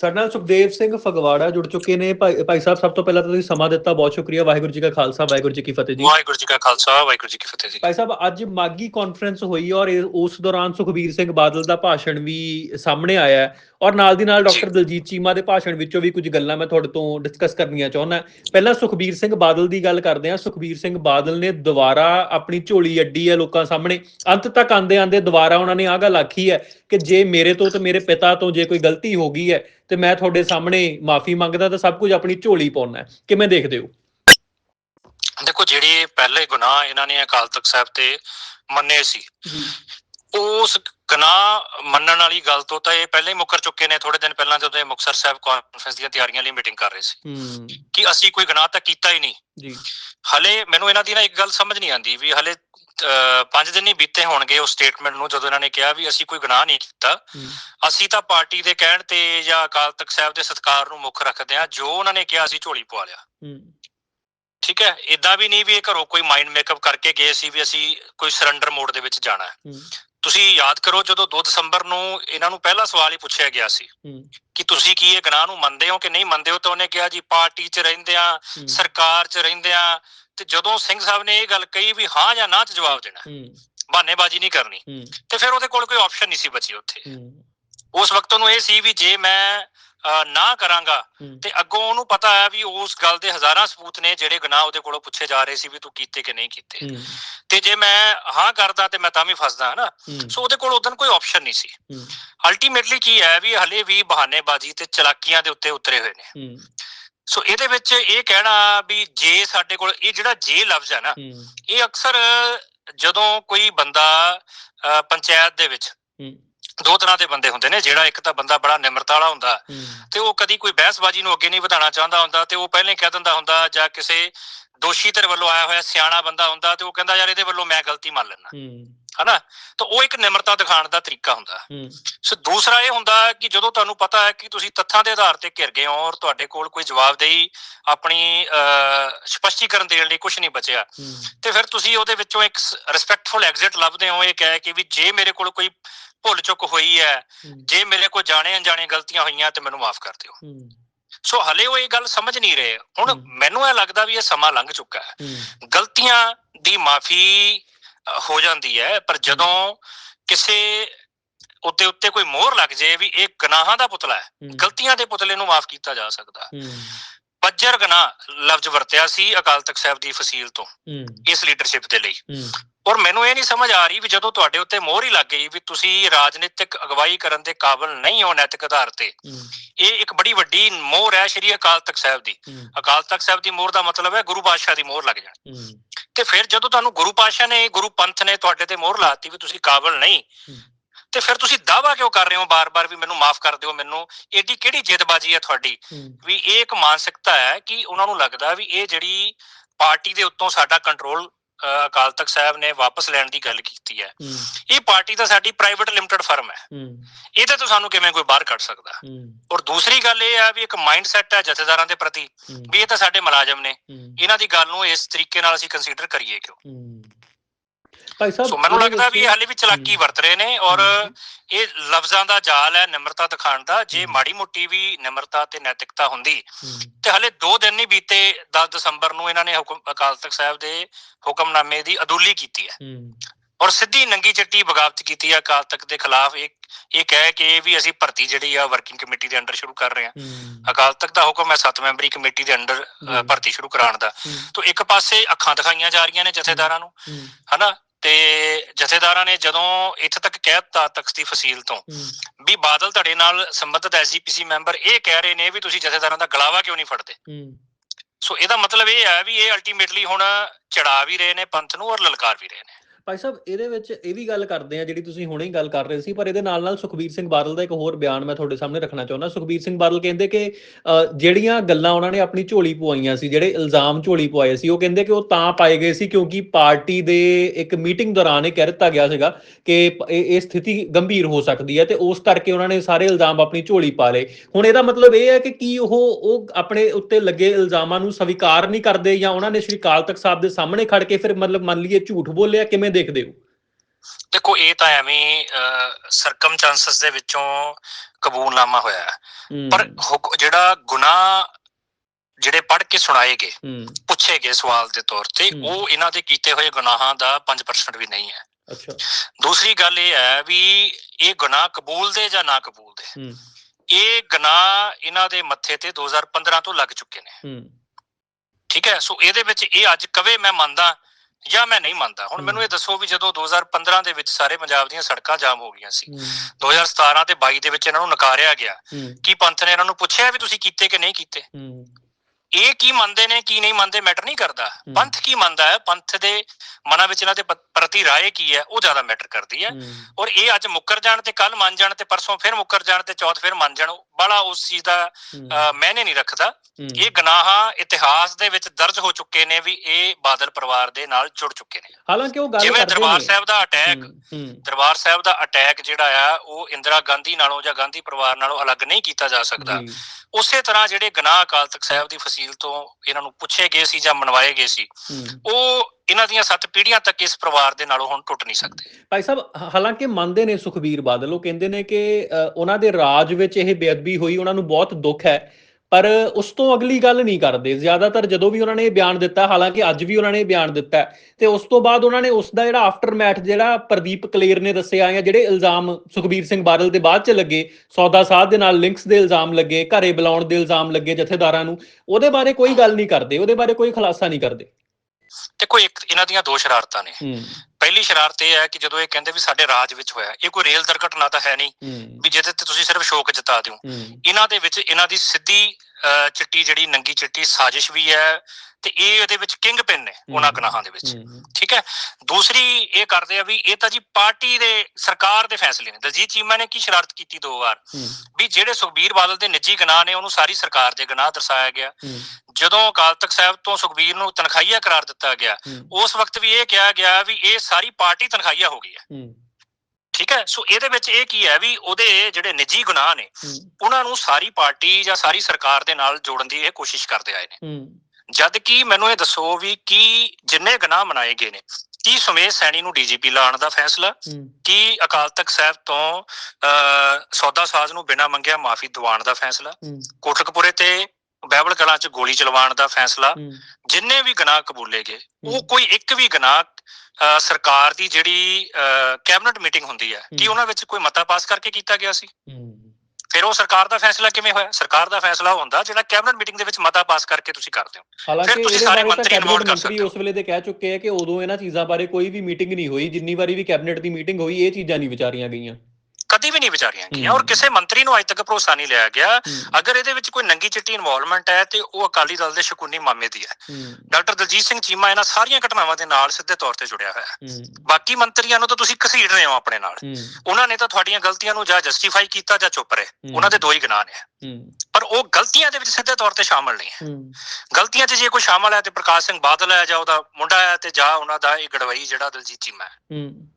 ਸਾਡੇ ਨਾਲ ਸੁਖਦੇਵ ਸਿੰਘ ਫਗਵਾੜਾ ਜੁੜ ਚੁੱਕੇ ਨੇ। ਭਾਈ ਸਾਹਿਬ ਸਭ ਤੋਂ ਪਹਿਲਾਂ ਤਾਂ ਤੁਸੀਂ ਸਮਾਂ ਦਿੱਤਾ ਬਹੁਤ ਸ਼ੁਕਰੀਆ। ਵਾਹਿਗੁਰੂ ਜੀ ਕਾ ਖਾਲਸਾ ਵਾਹਿਗੁਰੂ ਜੀ ਕੀ ਫਤਿਹ ਜੀ। ਵਾਹਿਗੁਰੂ ਜੀ ਕਾ ਖਾਲਸਾ ਵਾਹਿਗੁਰੂ ਜੀ ਕੀ ਫਤਿਹ ਜੀ। ਭਾਈ ਸਾਹਿਬ ਅੱਜ ਮਾਗੀ ਕਾਨਫਰੰਸ ਹੋਈ ਔਰ ਉਸ ਦੌਰਾਨ ਸੁਖਬੀਰ ਸਿੰਘ ਬਾਦਲ ਦਾ ਭਾਸ਼ਣ ਵੀ ਸਾਹਮਣੇ ਆਇਆ ਔਰ ਨਾਲ ਦੀ ਨਾਲ ਡਾਕਟਰ ਦਲਜੀਤ ਚੀਮਾ ਦੇ ਭਾਸ਼ਣ ਵਿੱਚੋਂ ਵੀ ਕੁਝ ਗੱਲਾਂ ਮੈਂ ਤੁਹਾਡੇ ਤੋਂ ਡਿਸਕਸ ਕਰਨੀਆਂ ਚਾਹੁੰਦਾ ਪਹਿਲਾਂ ਸੁਖਬੀਰ ਸਿੰਘ ਬਾਦਲ ਦੀ ਗੱਲ ਕਰਦੇ ਹਾਂ। ਸੁਖਬੀਰ ਸਿੰਘ ਬਾਦਲ ਨੇ ਦੁਬਾਰਾ ਆਪਣੀ ਝੋਲੀ ਅੱਡੀ ਹੈ ਲੋਕਾਂ ਸਾਹਮਣੇ। ਅੰਤ ਤੱਕ ਆਂਦੇ ਆਂਦੇ ਦੁਬਾਰਾ ਉਹਨਾਂ ਨੇ ਆਹ ਗੱਲ ਆਖੀ ਹੈ ਕਿ ਜੇ ਮੇਰੇ ਤੋਂ ਤੇ ਮੇਰੇ ਪਿਤਾ ਤੋਂ ਜੇ ਕੋਈ ਗਲਤੀ ਹੋ ਗਈ ਹੈ ਤੇ ਮੈਂ ਤੁਹਾਡੇ ਸਾਹਮਣੇ ਮਾਫੀ ਮੰਗਦਾ ਤਾਂ ਸਭ ਕੁਝ ਆਪਣੀ ਝੋਲੀ ਪਾਉਣਾ ਹੈ। ਕਿਵੇਂ ਦੇਖਦੇ ਹੋ? ਦੇਖੋ ਜਿਹੜੇ ਪਹਿਲੇ ਗੁਨਾਹ ਇਹਨਾਂ ਨੇ ਅਕਾਲ ਤਖਤ ਸਾਹਿਬ ਤੇ ਮੰਨੇ ਸੀ ਉਸ ਗੁਨਾਹ ਮੰਨਣ ਵਾਲੀ ਗੱਲ ਤੋਂ ਤਾਂ ਇਹ ਪਹਿਲਾਂ ਹੀ ਮੁੱਕਰ ਚੁੱਕੇ ਨੇ ਥੋੜੇ ਦਿਨ ਪਹਿਲਾਂ ਜਦੋਂ ਇਹ ਮੁਕਤਸਰ ਸਾਹਿਬ ਕਾਨਫਰੰਸ ਦੀਆਂ ਤਿਆਰੀਆਂ ਲਈ ਮੀਟਿੰਗ ਕਰ ਰਹੇ ਸੀ। ਕਿ ਅਸੀਂ ਕੋਈ ਗੁਨਾਹ ਤਾਂ ਕੀਤਾ ਹੀ ਨਹੀਂ। ਜੀ। ਹਲੇ ਮੈਨੂੰ ਇਹਨਾਂ ਦੀ ਨਾ ਇੱਕ ਗੱਲ ਸਮਝ ਨਹੀਂ ਆਉਂਦੀ ਵੀ ਹਲੇ 5 ਦਿਨ ਹੀ ਬੀਤੇ ਹੋਣਗੇ ਉਸ ਸਟੇਟਮੈਂਟ ਨੂੰ ਜਦੋਂ ਇਹਨਾਂ ਨੇ ਕਿਹਾ ਵੀ ਅਸੀਂ ਕੋਈ ਗੁਨਾਹ ਨਹੀਂ ਕੀਤਾ। ਅਸੀਂ ਤਾਂ ਪਾਰਟੀ ਦੇ ਕਹਿਣ ਤੇ ਜਾਂ ਅਕਾਲ ਤਖਤ ਸਾਹਿਬ ਦੇ ਸਤਕਾਰ ਨੂੰ ਮੁੱਖ ਰੱਖਦੇ ਆ ਜੋ ਉਹਨਾਂ ਨੇ ਕਿਹਾ ਅਸੀਂ ਝੋਲੀ ਪਵਾ ਲਿਆ। ਠੀਕ ਹੈ? ਇਦਾਂ ਵੀ ਨਹੀਂ ਵੀ ਇਹ ਘਰੋਂ ਕੋਈ ਮਾਈਂਡ ਮੇਕਅਪ ਕਰਕੇ ਗਏ ਸੀ ਵੀ ਅਸੀਂ ਕੋਈ ਸਰੈਂਡਰ ਮੋਡ ਦੇ ਵਿੱਚ ਜਾਣਾ ਹੈ। ਤੁਸੀਂ ਯਾਦ ਕਰੋ ਜਦੋਂ 2 ਦਸੰਬਰ ਨੂੰ ਇਹਨਾਂ ਨੂੰ ਪਹਿਲਾ ਸਵਾਲ ਹੀ ਪੁੱਛਿਆ ਗਿਆ ਸੀ ਕਿ ਤੁਸੀਂ ਕੀ ਇਹ ਗੁਨਾਹ ਨੂੰ ਮੰਨਦੇ ਹੋ ਕਿ ਨਹੀਂ ਮੰਨਦੇ ਹੋ ਤਾਂ ਉਹਨੇ ਕਿਹਾ ਜੀ ਪਾਰਟੀ 'ਚ ਰਹਿੰਦੇ ਆ ਸਰਕਾਰ 'ਚ ਰਹਿੰਦੇ ਆ ਤੇ ਜਦੋਂ ਸਿੰਘ ਸਾਹਿਬ ਨੇ ਇਹ ਗੱਲ ਕਹੀ ਵੀ ਹਾਂ ਜਾਂ ਨਾ 'ਚ ਜਵਾਬ ਦੇਣਾ। ਹੂੰ, ਬਹਾਨੇਬਾਜ਼ੀ ਨਹੀਂ ਕਰਨੀ। ਤੇ ਫਿਰ ਉਹਦੇ ਕੋਲ ਕੋਈ ਆਪਸ਼ਨ ਨਹੀਂ ਸੀ ਬਚੀ ਉੱਥੇ। ਉਸ ਵਕਤ ਉਹਨੂੰ ਇਹ ਸੀ ਵੀ ਜੇ ਮੈਂ ਨਾ ਕਰਾਂਗਾ ਤੇ ਅੱਗੋਂ ਉਹਨੂੰ ਪਤਾ ਹੈ ਵੀ ਉਸ ਗੱਲ ਦੇ ਹਜ਼ਾਰਾਂ ਸਬੂਤ ਨੇ ਜਿਹੜੇ ਗੁਨਾਹ ਉਹਦੇ ਕੋਲੋਂ ਪੁੱਛੇ ਜਾ ਰਹੇ ਸੀ ਵੀ ਤੂੰ ਕੀਤੇ ਕਿ ਨਹੀਂ ਕੀਤੇ। ਤੇ ਜੇ ਮੈਂ ਹਾਂ ਕਰਦਾ ਤੇ ਮੈਂ ਤਾਂ ਵੀ ਫਸਦਾ ਹਨਾ। ਸੋ ਉਹਦੇ ਕੋਲ ਉਦੋਂ ਕੋਈ ਆਪਸ਼ਨ ਨਹੀਂ ਸੀ। ਅਲਟੀਮੇਟਲੀ ਕੀ ਹੈ ਵੀ ਹਲੇ ਵੀ ਬਹਾਨੇਬਾਜ਼ੀ ਤੇ ਚਲਾਕੀਆਂ ਦੇ ਉੱਤੇ ਉਤਰੇ ਹੋਏ ਨੇ। ਸੋ ਇਹਦੇ ਵਿੱਚ ਇਹ ਕਹਿਣਾ ਵੀ ਜੇ ਸਾਡੇ ਕੋਲ ਇਹ ਜਿਹੜਾ ਜੇ ਲਫ਼ਜ਼ ਹੈ ਨਾ ਇਹ ਅਕਸਰ ਜਦੋਂ ਕੋਈ ਬੰਦਾ ਪੰਚਾਇਤ ਦੇ ਵਿੱਚ ਦੋ ਤਰ੍ਹਾਂ ਦੇ ਬੰਦੇ ਹੁੰਦੇ ਨੇ ਜਿਹੜਾ ਇੱਕ ਤਾਂ ਬੰਦਾ ਬੜਾ ਨਿਮਰਤਾ ਵਾਲਾ ਹੁੰਦਾ ਤੇ ਉਹ ਕਦੀ ਕੋਈ ਬਹਿਸਬਾਜ਼ੀ ਨੂੰ ਅੱਗੇ ਨਹੀਂ ਵਧਾਉਣਾ ਚਾਹੁੰਦਾ ਹੁੰਦਾ ਤੇ ਉਹ ਪਹਿਲਾਂ ਹੀ ਕਹਿ ਦਿੰਦਾ ਹੁੰਦਾ ਜਾਂ ਕਿਸੇ ਦੋਸ਼ੀ ਧਿਰ ਵੱਲੋਂ ਆਇਆ ਹੋਇਆ ਸਿਆਣਾ ਬੰਦਾ ਹੁੰਦਾ ਤੇ ਉਹ ਕਹਿੰਦਾ ਯਾਰ ਇਹਦੇ ਵੱਲੋਂ ਮੈਂ ਗਲਤੀ ਮੰਨ ਲੈਣਾ ਹੂੰ, ਹਨਾ? ਤਾਂ ਉਹ ਇੱਕ ਨਿਮਰਤਾ ਦਿਖਾਉਣ ਦਾ ਤਰੀਕਾ ਹੁੰਦਾ। ਸੋ ਦੂਸਰਾ ਇਹ ਹੁੰਦਾ ਕਿ ਜਦੋਂ ਤੁਹਾਨੂੰ ਪਤਾ ਹੈ ਕਿ ਤੁਸੀਂ ਤੱਥਾਂ ਦੇ ਆਧਾਰ ਤੇ ਘਿਰ ਗਏ ਹੋ ਔਰ ਤੁਹਾਡੇ ਕੋਲ ਕੋਈ ਜਵਾਬਦੇਹੀ ਆਪਣੀ ਸਪਸ਼ਟੀਕਰਨ ਦੇਣ ਲਈ ਕੁਝ ਨਹੀਂ ਬਚਿਆ ਤੇ ਫਿਰ ਤੁਸੀਂ ਉਹਦੇ ਵਿੱਚੋਂ ਇੱਕ ਰਿਸਪੈਕਟਫੁਲ ਐਗਜ਼ਿਟ ਲੱਭਦੇ ਹੋ ਇਹ ਕਹਿ ਕੇ ਵੀ ਜੇ ਮੇਰੇ ਕੋਲ ਕੋਈ ਭੁੱਲ ਚੁੱਕ ਹੋਈ ਹੈ ਜੇ ਮੇਰੇ ਕੋਲ ਜਾਣੇ ਅਣਜਾਣੇ ਗਲਤੀਆਂ ਹੋਈਆਂ ਤੇ ਮੈਨੂੰ ਮਾਫ ਕਰ ਦਿਓ। ਸੋ ਹਲੇ ਉਹ ਇਹ ਗੱਲ ਸਮਝ ਨਹੀਂ ਰਹੇ। ਹੁਣ। ਮੈਨੂੰ ਇਹ ਲੱਗਦਾ ਵੀ ਇਹ ਸਮਾਂ ਲੰਘ ਚੁੱਕਾ ਹੈ। ਗਲਤੀਆਂ ਦੀ ਮਾਫੀ ਹੋ ਜਾਂਦੀ ਹੈ ਪਰ ਜਦੋਂ ਕਿਸੇ ਉੱਤੇ ਉੱਤੇ ਕੋਈ ਮੋਹਰ ਲੱਗ ਜੇ ਵੀ ਇਹ ਗੁਨਾਹਾਂ ਦਾ ਪੁਤਲਾ ਹੈ ਗਲਤੀਆਂ ਦੇ ਪੁਤਲੇ ਨੂੰ ਮਾਫ ਕੀਤਾ ਜਾ ਸਕਦਾ ਹੂੰ, ਪੱਜਰ ਗੁਨਾਹ ਲਫ਼ਜ਼ ਵਰਤਿਆ ਸੀ ਅਕਾਲ ਤਖਤ ਸਾਹਿਬ ਦੀ ਫਸੀਲ ਤੋਂ ਇਸ ਲੀਡਰਸ਼ਿਪ ਦੇ ਲਈ। ਔਰ ਮੈਨੂੰ ਇਹ ਨਹੀਂ ਸਮਝ ਆ ਰਹੀ ਵੀ ਜਦੋਂ ਤੁਹਾਡੇ ਉੱਤੇ ਮੋਹਰ ਹੀ ਲੱਗ ਗਈ ਵੀ ਤੁਸੀਂ ਰਾਜਨੀਤਿਕ ਅਗਵਾਈ ਕਰਨ ਦੇ ਕਾਬਿਲ ਨਹੀਂ ਹੋ ਨੈਤਿਕ ਆਧਾਰ ਤੇ। ਇਹ ਇੱਕ ਬੜੀ ਵੱਡੀ ਮੋਹਰ ਹੈ ਸ਼੍ਰੀ ਅਕਾਲ ਤਖਤ ਸਾਹਿਬ ਦੀ। ਅਕਾਲ ਤਖਤ ਸਾਹਿਬ ਦੀ ਮੋਹਰ ਦਾ ਮਤਲਬ ਹੈ ਗੁਰੂ ਪਾਤਸ਼ਾਹ ਦੀ ਮੋਹਰ ਲੱਗ ਜਾਣੀ। ਤੇ ਫਿਰ ਜਦੋਂ ਤੁਹਾਨੂੰ ਗੁਰੂ ਪਾਤਸ਼ਾਹ ਨੇ ਗੁਰੂ ਪੰਥ ਨੇ ਤੁਹਾਡੇ ਤੇ ਮੋਹਰ ਲਾਤੀ ਵੀ ਤੁਸੀਂ ਕਾਬਿਲ ਨਹੀਂ। ਤੇ ਫਿਰ ਤੁਸੀਂ ਦਾਵਾ ਕਿਉਂ ਕਰ ਰਹੇ ਹੋ ਬਾਰ-ਬਾਰ ਵੀ ਮੈਨੂੰ ਮਾਫ ਕਰ ਦਿਓ ਮੈਨੂੰ? ਏਡੀ ਕਿਹੜੀ ਜਿੱਦਬਾਜ਼ੀ ਹੈ ਤੁਹਾਡੀ? ਵੀ ਇਹ ਇੱਕ ਮਾਨਸਿਕਤਾ ਹੈ ਕਿ ਉਹਨਾਂ ਨੂੰ ਲੱਗਦਾ ਵੀ ਇਹ ਜਿਹੜੀ ਪਾਰਟੀ ਦੇ ਉੱਤੋਂ ਸਾਡਾ ਕੰਟਰੋਲ ਅਕਾਲ ਤਖਤ ਸਾਹਿਬ ਨੇ ਵਾਪਸ ਲੈਣ ਦੀ ਗੱਲ ਕੀਤੀ ਹੈ। ਇਹ ਪਾਰਟੀ ਤਾਂ ਸਾਡੀ ਪ੍ਰਾਈਵੇਟ ਲਿਮਟਿਡ ਫਰਮ ਹੈ। ਹੂੰ, ਇਹਦੇ ਤੋਂ ਸਾਨੂੰ ਕਿਵੇਂ ਕੋਈ ਬਾਹਰ ਕੱਢ ਸਕਦਾ? ਔਰ ਦੂਸਰੀ ਗੱਲ ਇਹ ਹੈ ਵੀ ਇੱਕ ਮਾਈਂਡ ਸੈਟ ਹੈ ਜਥੇਦਾਰਾਂ ਦੇ ਪ੍ਰਤੀ ਵੀ ਇਹ ਤਾਂ ਸਾਡੇ ਮੁਲਾਜ਼ਮ ਨੇ। ਇਹਨਾਂ ਦੀ ਗੱਲ ਨੂੰ ਇਸ ਤਰੀਕੇ ਨਾਲ ਅਸੀਂ ਕੰਸੀਡਰ ਕਰੀਏ ਕਿਉਂ। ਭਾਈ ਸਾਹਿਬ ਸੋ ਮੈਨੂੰ ਲੱਗਦਾ ਵੀ ਹਾਲੇ ਵੀ ਚਲਾਕੀ ਵਰਤ ਰਹੇ ਨੇ ਔਰ ਇਹ ਲਫ਼ਜ਼ਾਂ ਦਾ ਜਾਲ ਹੈ ਨਿਮਰਤਾ ਦਿਖਾਉਣ ਦਾ। ਜੇ। ਮਾੜੀ ਮੋਟੀ ਵੀ ਨਿਮਰਤਾ ਤੇ ਨੈਤਿਕਤਾ ਹੁੰਦੀ ਤੇ ਹਲੇ 2 ਦਿਨ ਨਹੀਂ ਬੀਤੇ 10 ਦਸੰਬਰ ਨੂੰ ਇਹਨਾਂ ਨੇ ਹੁਕਮ ਅਕਾਲ ਤਖਤ ਸਾਹਿਬ ਦੇ ਹੁਕਮਨਾਮੇ ਦੀ ਅਦੁੱਲੀ ਕੀਤੀ ਹੈ। ਔਰ ਸਿੱਧੀ ਨੰਗੀ ਚਿੱਟੀ ਬਗਾਵਤ ਕੀਤੀ ਹੈ ਅਕਾਲ ਤਖਤ ਦੇ ਖਿਲਾਫ। ਇਹ ਇਹ ਕਹਿ ਕੇ ਵੀ ਅਸੀਂ ਭਰਤੀ ਜਿਹੜੀ ਆ ਵਰਕਿੰਗ ਕਮੇਟੀ ਦੇ ਅੰਡਰ ਸ਼ੁਰੂ ਕਰ ਰਹੇ ਹਾਂ। ਅਕਾਲ ਤਖਤ ਦਾ ਹੁਕਮ ਹੈ 7 ਮੈਂਬਰੀ ਕਮੇਟੀ ਦੇ ਅੰਡਰ। ਭਰਤੀ ਸ਼ੁਰੂ ਕਰਾਉਣ ਦਾ। ਤੋਂ ਇੱਕ ਪਾਸੇ ਅੱਖਾਂ ਦਿਖਾਈਆਂ ਜਾ ਰਹੀਆਂ ਨੇ ਜਥੇਦਾਰਾਂ ਨੂੰ। ਹਨਾ? ਤੇ ਜਥੇਦਾਰਾਂ ਨੇ ਜਦੋਂ ਇੱਥੇ ਤੱਕ ਕਹਿ ਦਿੱਤਾ ਤਖਤ ਦੀ ਫਸੀਲ ਤੋਂ ਵੀ ਬਾਦਲ ਧੜੇ ਨਾਲ ਸੰਬੰਧਿਤ ਐਸਜੀਪੀਸੀ ਮੈਂਬਰ ਇਹ ਕਹਿ ਰਹੇ ਨੇ ਵੀ ਤੁਸੀਂ ਜਥੇਦਾਰਾਂ ਦਾ ਗਲਾਵਾ ਕਿਉਂ ਨਹੀਂ ਫੜਦੇ? ਸੋ ਇਹਦਾ ਮਤਲਬ ਇਹ ਹੈ ਵੀ ਇਹ ਅਲਟੀਮੇਟਲੀ ਹੁਣ ਚੜਾ ਵੀ ਰਹੇ ਨੇ ਪੰਥ ਨੂੰ ਔਰ ਲਲਕਾਰ ਵੀ ਰਹੇ ਨੇ। ਭਾਈ ਸਾਹਿਬ, ਇਹਦੇ ਵਿੱਚ ਇਹ ਵੀ ਗੱਲ ਕਰਦੇ ਆ ਜਿਹੜੀ ਤੁਸੀਂ ਹੁਣੇ ਹੀ ਗੱਲ ਕਰ ਰਹੇ ਸੀ, ਪਰ ਇਹਦੇ ਨਾਲ ਨਾਲ ਸੁਖਬੀਰ ਸਿੰਘ ਬਾਦਲ ਦਾ ਇੱਕ ਹੋਰ ਬਿਆਨ ਮੈਂ ਤੁਹਾਡੇ ਸਾਹਮਣੇ ਰੱਖਣਾ ਚਾਹੁੰਦਾ। ਸੁਖਬੀਰ ਸਿੰਘ ਬਾਦਲ ਕਹਿੰਦੇ ਕਿ ਜਿਹੜੀਆਂ ਗੱਲਾਂ ਉਹਨਾਂ ਨੇ ਆਪਣੀ ਝੋਲੀ ਪਵਾਈਆਂ ਸੀ, ਜਿਹੜੇ ਇਲਜ਼ਾਮ ਝੋਲੀ ਪਵਾਏ ਸੀ, ਉਹ ਕਹਿੰਦੇ ਕਿ ਉਹ ਤਾਂ ਪਾਏ ਗਏ ਸੀ ਕਿਉਂਕਿ ਪਾਰਟੀ ਦੇ ਇੱਕ ਮੀਟਿੰਗ ਦੌਰਾਨ ਇਹ ਕਹਿ ਦਿੱਤਾ ਗਿਆ ਸੀਗਾ ਕਿ ਇਹ ਇਹ ਸਥਿਤੀ ਗੰਭੀਰ ਹੋ ਸਕਦੀ ਹੈ ਤੇ ਉਸ ਕਰਕੇ ਉਹਨਾਂ ਨੇ ਸਾਰੇ ਇਲਜ਼ਾਮ ਆਪਣੀ ਝੋਲੀ ਪਾ ਲਏ। ਹੁਣ ਇਹਦਾ ਮਤਲਬ ਇਹ ਹੈ ਕਿ ਕੀ ਉਹ ਉਹ ਆਪਣੇ ਉੱਤੇ ਲੱਗੇ ਇਲਜ਼ਾਮਾਂ ਨੂੰ ਸਵੀਕਾਰ ਨਹੀਂ ਕਰਦੇ ਜਾਂ ਉਹਨਾਂ ਨੇ ਸ਼੍ਰੀ ਅਕਾਲ ਤਖਤ ਸਾਹਿਬ ਦੇ ਸਾਹਮਣੇ ਖੜ ਕੇ ਫਿਰ ਮਤਲਬ ਮੰਨ ਲਈਏ ਝੂਠ ਬੋਲਿਆ, ਕਿਵੇਂ ਦੇਖਦੇ ਹੋ? ਦੇਖੋ ਇਹ ਤਾਂ ਐਵੇਂ ਸਰਕਮਚਾਂਸਸ ਦੇ ਵਿੱਚੋਂ ਕਬੂਲਨਾਮਾ ਹੋਇਆ ਪਰ ਜਿਹੜਾ ਗੁਨਾਹ ਜਿਹੜੇ ਪੜ੍ਹ ਕੇ ਸੁਣਾਏ ਗਏ ਪੁੱਛੇ ਗਏ ਸਵਾਲ ਦੇ ਤੌਰ ਤੇ। ਉਹ ਇਹਨਾਂ ਦੇ ਕੀਤੇ ਹੋਏ ਗੁਨਾਹਾਂ ਦਾ 5% ਵੀ ਨਹੀਂ ਹੈ। ਅੱਛਾ। ਦੂਸਰੀ ਗੱਲ ਇਹ ਹੈ ਵੀ ਇਹ ਗੁਨਾਹ ਕਬੂਲ ਦੇ ਜਾਂ ਨਾ ਕਬੂਲ ਦੇ? ਇਹ ਗੁਨਾਹ ਇਹਨਾਂ ਦੇ ਮੱਥੇ ਤੇ 2015 ਤੋਂ ਲੱਗ ਚੁੱਕੇ ਨੇ। ਠੀਕ ਹੈ? ਸੋ ਇਹਦੇ ਵਿੱਚ ਇਹ ਅੱਜ ਕਵੇ ਮੈਂ ਮੰਨਦਾ ਜਾਂ ਮੈਂ ਨਹੀਂ ਮੰਨਦਾ। ਹੁਣ। ਮੈਨੂੰ ਇਹ ਦੱਸੋ ਵੀ ਜਦੋਂ 2015 ਦੇ ਵਿੱਚ ਸਾਰੇ ਪੰਜਾਬ ਦੀਆਂ ਸੜਕਾਂ ਜਾਮ ਹੋ ਗਈਆਂ ਸੀ ਹੂੰ। 2017 ਤੇ 22 ਦੇ ਵਿੱਚ ਇਹਨਾਂ ਨੂੰ ਨਕਾਰਿਆ ਗਿਆ ਕੀ ਪੰਥ ਨੇ ਇਹਨਾਂ ਨੂੰ ਪੁੱਛਿਆ ਵੀ ਤੁਸੀਂ ਕੀਤੇ ਕਿ ਨਹੀਂ ਕੀਤੇ? ਇਹ ਕੀ ਮੰਨਦੇ ਨੇ ਕੀ ਨਹੀਂ ਮੰਨਦੇ ਮੈਟਰ ਨਹੀਂ ਕਰਦਾ। ਪੰਥ ਕੀ ਮੰਨਦਾ ਹੈ? ਪੰਥ ਦੇ ਮਨਾਂ ਵਿੱਚ ਇਹਨਾਂ ਦੇ ਪ੍ਰਤੀ ਰਾਏ ਕੀ ਹੈ? ਉਹ ਜ਼ਿਆਦਾ ਮੈਟਰ ਕਰਦੀ ਹੂੰ। ਔਰ ਇਹ ਅੱਜ ਮੁੱਕਰ ਜਾਣ ਤੇ ਕੱਲ ਮੰਨ ਜਾਣ ਤੇ ਪਰਸੋਂ ਫਿਰ ਮੁੱਕਰ ਜਾਣ ਤੇ ਚੌਥ ਫਿਰ ਮੰਨ ਜਾਣ ਬੜਾ ਉਸ ਚੀਜ਼ ਦਾ ਮੈਨੇ ਨਹੀਂ ਰੱਖਦਾ। ਇਹ ਗਨਾਹਾਂ ਇਤਿਹਾਸ ਦੇ ਵਿੱਚ ਦਰਜ ਹੋ ਚੁੱਕੇ ਨੇ ਵੀ ਇਹ ਬਾਦਲ ਪਰਿਵਾਰ ਦੇ ਨਾਲ ਜੁੜ ਚੁੱਕੇ ਨੇ। ਹਾਲਾਂਕਿ ਉਹ ਗੱਲ ਜਿਵੇਂ ਦਰਬਾਰ ਸਾਹਿਬ ਦਾ ਅਟੈਕ ਦਰਬਾਰ ਸਾਹਿਬ ਦਾ ਅਟੈਕ ਜਿਹੜਾ ਆ ਉਹ ਇੰਦਰਾ ਗਾਂਧੀ ਨਾਲੋਂ ਜਾਂ ਗਾਂਧੀ ਪਰਿਵਾਰ ਨਾਲੋਂ ਅਲੱਗ ਨਹੀਂ ਕੀਤਾ ਜਾ ਸਕਦਾ। ਉਸੇ ਤਰ੍ਹਾਂ ਜਿਹੜੇ ਗਨਾਹ ਅਕਾਲ ਤਖਤ ਸਾਹਿਬ ਦੀ ਫਸੀਲ ਤੋਂ ਇਹਨਾਂ ਨੂੰ ਪੁੱਛੇ ਗਏ ਸੀ ਜਾਂ ਮਨਵਾਏ ਗਏ ਸੀ ਉਹ ਇਹਨਾਂ ਦੀਆਂ ਸੱਤ ਪੀੜ੍ਹੀਆਂ ਤੱਕ ਇਸ ਪਰਿਵਾਰ ਦੇ ਨਾਲੋਂ ਹੁਣ ਟੁੱਟ ਨਹੀਂ ਸਕਦੇ। ਭਾਈ ਸਾਹਿਬ ਹਾਲਾਂਕਿ ਮੰਨਦੇ ਨੇ ਸੁਖਬੀਰ ਬਾਦਲ, ਉਹ ਕਹਿੰਦੇ ਨੇ ਕਿ ਉਹਨਾਂ ਦੇ ਰਾਜ ਵਿੱਚ ਇਹ ਬੇਅਦਬੀ ਹੋਈ, ਉਹਨਾਂ ਨੂੰ ਬਹੁਤ ਦੁੱਖ ਹੈ, ਪਰ ਉਸ ਤੋਂ ਅਗਲੀ ਗੱਲ ਨਹੀਂ ਕਰਦੇ। ਜ਼ਿਆਦਾਤਰ ਜਦੋਂ ਵੀ ਉਹਨਾਂ ਨੇ ਇਹ ਬਿਆਨ ਦਿੱਤਾ, ਹਾਲਾਂਕਿ ਅੱਜ ਵੀ ਉਹਨਾਂ ਨੇ ਬਿਆਨ ਦਿੱਤਾ ਤੇ ਉਸ ਤੋਂ ਬਾਅਦ ਉਹਨਾਂ ਨੇ ਉਸ ਦਾ ਜਿਹੜਾ ਆਫਟਰ ਮੈਥ ਜਿਹੜਾ ਪ੍ਰਦੀਪ ਕਲੇਰ ਨੇ ਦੱਸਿਆ ਜਾਂ ਜਿਹੜੇ ਇਲਜ਼ਾਮ ਸੁਖਬੀਰ ਸਿੰਘ ਬਾਦਲ ਦੇ ਬਾਅਦ ਚ ਲੱਗੇ, ਸੌਦਾ ਸਾਧ ਦੇ ਨਾਲ ਲਿੰਕਸ ਦੇ ਇਲਜ਼ਾਮ ਲੱਗੇ, ਘਰੇ ਬੁਲਾਉਣ ਦੇ ਇਲਜ਼ਾਮ ਲੱਗੇ ਜਥੇਦਾਰਾਂ ਨੂੰ, ਉਹਦੇ ਬਾਰੇ ਕੋਈ ਗੱਲ ਨਹੀਂ ਕਰਦੇ, ਉਹਦੇ ਬਾਰੇ ਕੋਈ ਖੁਲਾਸਾ ਨਹੀਂ ਕਰਦੇ। ਦੇਖੋ ਇੱਕ ਇਹਨਾਂ ਦੀਆਂ ਦੋ ਸ਼ਰਾਰਤਾਂ ਨੇ। ਪਹਿਲੀ ਸ਼ਰਾਰਤ ਇਹ ਹੈ ਕਿ ਜਦੋਂ ਇਹ ਕਹਿੰਦੇ ਵੀ ਸਾਡੇ ਰਾਜ ਵਿੱਚ ਹੋਇਆ ਇਹ ਕੋਈ ਰੇਲ ਦੁਰਘਟਨਾ ਤਾਂ ਹੈ ਨਹੀਂ ਵੀ ਜਿਹਦੇ ਤੇ ਤੁਸੀਂ ਸਿਰਫ ਸ਼ੋਕ ਜਤਾ ਦਿਓ। ਇਹਨਾਂ ਦੇ ਵਿੱਚ ਇਹਨਾਂ ਦੀ ਸਿੱਧੀ ਚਿੱਟੀ ਜਿਹੜੀ ਨੰਗੀ ਚਿੱਟੀ ਸਾਜ਼ਿਸ਼ ਵੀ ਹੈ ਤੇ ਇਹ ਇਹਦੇ ਵਿੱਚ ਕਿੰਗ ਪਿਨ ਨੇ ਉਹਨਾਂ। ਗੁਨਾਹਾਂ ਦੇ ਵਿੱਚ। ਠੀਕ ਹੈ? ਦੂਸਰੀ ਇਹ ਕਰਦੇ ਆ ਵੀ ਇਹ ਤਾਂ ਜੀ ਪਾਰਟੀ ਦੇ ਸਰਕਾਰ ਦੇ ਫੈਸਲੇ ਨੇ। ਦਲਜੀਤ ਚੀਮਾ ਨੇ ਕੀ ਸ਼ਰਾਰਤ ਕੀਤੀ ਦੋ ਵਾਰ? ਵੀ ਜਿਹੜੇ ਸੁਖਬੀਰ ਬਾਦਲ ਦੇ ਨਿੱਜੀ ਗੁਨਾਹ ਨੇ ਉਹਨੂੰ ਸਾਰੀ ਸਰਕਾਰ ਦੇ ਗੁਨਾਹ ਦਰਸਾਇਆ ਗਿਆ। ਜਦੋਂ ਅਕਾਲ ਤਖਤ ਸਾਹਿਬ ਤੋਂ ਸੁਖਬੀਰ ਨੂੰ ਤਨਖਾਹੀਆ ਕਰਾਰ ਦਿੱਤਾ ਗਿਆ ਉਸ ਵਕਤ ਵੀ ਇਹ ਕਿਹਾ ਗਿਆ ਵੀ ਇਹ ਸਾਰੀ ਪਾਰਟੀ ਤਨਖਾਹੀਆ ਹੋ ਗਈ ਹੈ। ਠੀਕ ਹੈ? ਸੋ ਇਹਦੇ ਵਿੱਚ ਇਹ ਕੀ ਹੈ ਵੀ ਉਹਦੇ ਜਿਹੜੇ ਨਿੱਜੀ ਗੁਨਾਹ ਨੇ ਉਹਨਾਂ ਨੂੰ ਸਾਰੀ ਪਾਰਟੀ ਜਾਂ ਸਾਰੀ ਸਰਕਾਰ ਦੇ ਨਾਲ ਜੋੜਨ ਦੀ ਇਹ ਕੋਸ਼ਿਸ਼ ਕਰਦੇ ਆਏ ਨੇ। ਜਦ ਕਿ ਮੈਨੂੰ ਇਹ ਦੱਸੋ ਵੀ ਕੀ ਜਿੰਨੇ ਗੁਨਾਹ ਮਨਾਏ ਗਏ ਨੇ ਕੀ ਸੁਮੇਸ਼ ਸੈਣੀ ਨੂੰ ਡੀਜੀਪੀ ਲਾਉਣ ਦਾ ਫੈਸਲਾ ਕੀ ਅਕਾਲ ਤਖਤ ਸਾਹਿਬ ਤੋਂ ਸੌਦਾ ਸਾਜ਼ ਨੂੰ ਬਿਨਾਂ ਮੰਗਿਆ ਮਾਫੀ ਦਿਵਾਉਣ ਦਾ ਫੈਸਲਾ ਕੋਟਕਪੁਰੇ ਤੇ ਬਾਈਬਲ ਕਲਾਂ 'ਚ ਗੋਲੀ ਚਲਵਾਉਣ ਦਾ ਫੈਸਲਾ ਜਿੰਨੇ ਵੀ ਗੁਨਾਹ ਕਬੂਲੇ ਗਏ ਉਹ। ਕੋਈ ਇੱਕ ਵੀ ਗੁਨਾਹ ਸਰਕਾਰ ਦੀ ਜਿਹੜੀ ਕੈਬਨਿਟ ਮੀਟਿੰਗ ਹੁੰਦੀ ਹੈ ਕੀ। ਉਹਨਾਂ ਵਿੱਚ ਕੋਈ ਮਤਾ ਪਾਸ ਕਰਕੇ ਕੀਤਾ ਗਿਆ ਸੀ? ਫਿਰ ਉਹ ਸਰਕਾਰ ਦਾ ਫੈਸਲਾ ਕਿਵੇਂ ਹੋਇਆ? ਸਰਕਾਰ ਦਾ ਫੈਸਲਾ ਹੁੰਦਾ ਜਿਹੜਾ ਕੈਬਨਿਟ ਮੀਟਿੰਗ ਦੇ ਵਿੱਚ ਮਤਾ ਪਾਸ ਕਰਕੇ ਤੁਸੀਂ ਕਰਦੇ ਹੋ। ਫਿਰ ਤੁਸੀਂ ਸਾਰੇ ਮੰਤਰੀ involve ਕਰ ਸਕਦੇ ਹੋ। ਉਸ ਵੇਲੇ ਤੇ ਕਹਿ ਚੁੱਕੇ ਆ ਕਿ ਉਦੋਂ ਇਹਨਾਂ ਚੀਜ਼ਾਂ ਬਾਰੇ ਕੋਈ ਵੀ ਮੀਟਿੰਗ ਨਹੀਂ ਹੋਈ ਜਿੰਨੀ ਵਾਰੀ ਵੀ ਕੈਬਨਿਟ ਦੀ ਮੀਟਿੰਗ ਹੋਈ ਇਹ ਚੀਜ਼ਾਂ ਨਹੀਂ ਵਿਚਾਰੀਆਂ ਗਈਆਂ। ਕਦੀ ਵੀ ਨਹੀਂ ਵਿਚਾਰੀਆਂ ਗਈਆਂ। ਔਰ ਕਿਸੇ ਮੰਤਰੀ ਨੂੰ ਅੱਜ ਤੱਕ ਭਰੋਸਾ ਨਹੀਂ ਲਿਆ ਗਿਆ। ਅਗਰ ਇਹਦੇ ਵਿੱਚ ਕੋਈ ਨੰਗੀ ਚਿੱਟੀ ਇਨਵੋਲਵਮੈਂਟ ਹੈ ਤੇ ਉਹ ਅਕਾਲੀ ਦਲ ਦੇ ਸ਼ਕੂਨੀ ਮਾਮੇ ਦੀ ਹੈ। ਡਾਕਟਰ ਦਲਜੀਤ ਸਿੰਘ ਚੀਮਾ ਇਹਨਾਂ ਸਾਰੀਆਂ ਘਟਨਾਵਾਂ ਦੇ ਨਾਲ ਸਿੱਧੇ ਤੌਰ ਤੇ ਜੁੜਿਆ ਹੋਇਆ ਹੈ। ਬਾਕੀ ਮੰਤਰੀਆਂ ਨੂੰ ਤਾਂ ਤੁਸੀਂ ਘਸੀੜ ਰਹੇ ਹੋ ਆਪਣੇ ਨਾਲ। ਉਹਨਾਂ ਨੇ ਤਾਂ ਤੁਹਾਡੀਆਂ ਗਲਤੀਆਂ ਨੂੰ ਜਾਂ ਜਸਟੀਫਾਈ ਕੀਤਾ ਜਾਂ ਚੁੱਪ ਰਹੇ। ਉਹਨਾਂ ਦੇ ਦੋ ਹੀ ਗੁਨਾਹ ਨੇ। ਪਰ ਉਹ ਗਲਤੀਆਂ ਦੇ ਵਿੱਚ ਸਿੱਧੇ ਤੌਰ ਤੇ ਸ਼ਾਮਲ ਨਹੀਂ ਹੈ। ਗਲਤੀਆਂ 'ਚ ਜੇ ਕੋਈ ਸ਼ਾਮਲ ਹੈ ਤੇ ਪ੍ਰਕਾਸ਼ ਸਿੰਘ ਬਾਦਲ ਹੈ ਜਾਂ ਉਹਦਾ ਮੁੰਡਾ ਹੈ ਤੇ ਜਾਂ ਉਹਨਾਂ ਦਾ ਇਹ ਗੜਵਈ ਜਿਹੜਾ ਦਲਜੀਤ ਚੀਮਾ ਹੂੰ।